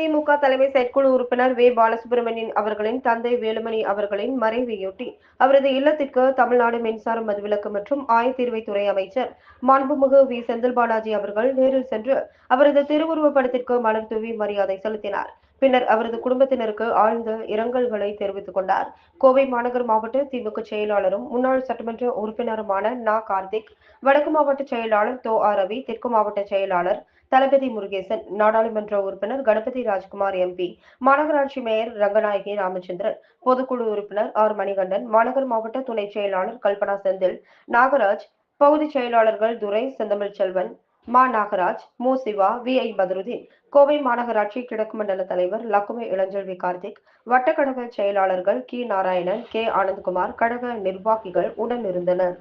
திமுக தலைமை செயற்குழு உறுப்பினர் வே. பாலசுப்ரமணியன் அவர்களின் தந்தை வேலுமணி அவர்களின் மறைவையொட்டி அவரது இல்லத்திற்கு தமிழ்நாடு மின்சார மதுவிலக்கு மற்றும் ஆயத்தீர்வைத்துறை அமைச்சர் மாண்புமிகு வி. செந்தில் பாலாஜி அவர்கள் நேரில் சென்று அவரது திருவுருவப் படத்திற்கு மலர் தூவி மரியாதை செலுத்தினார். பின்னர் அவரது குடும்பத்தினருக்கு ஆழ்ந்த இரங்கல்களை தெரிவித்துக் கொண்டார். கோவை மாநகர் மாவட்ட திமுக செயலாளரும் முன்னாள் சட்டமன்ற உறுப்பினருமான நா. கார்த்திக் வடக்கு மாவட்ட செயலாளர் தோ. ஆர். ரவி தெற்கு மாவட்ட செயலாளர் தளபதி முருகேசன் நாடாளுமன்ற உறுப்பினர் கணபதி ராஜ்குமார் எம்பி மாநகராட்சி மேயர் ரங்கநாயகி ராமச்சந்திரன் பொதுக்குழு உறுப்பினர் ஆர். மணிகண்டன் மாநகர் மாவட்ட துணை செயலாளர் கல்பனா செந்தில் நாகராஜ் பகுதி செயலாளர்கள் துரை செந்தமிழ் செல்வன் மா நாகராஜ் மு. சிவா வி. ஐ. பதருதீன் கோவை மாநகராட்சி கிழக்கு மண்டல தலைவர் லக்குமி இளஞ்செல்வி கார்த்திக் வட்டக்கழக செயலாளர்கள் கி. நாராயணன் கே. ஆனந்த்குமார் கழக நிர்வாகிகள் உடனிருந்தனர்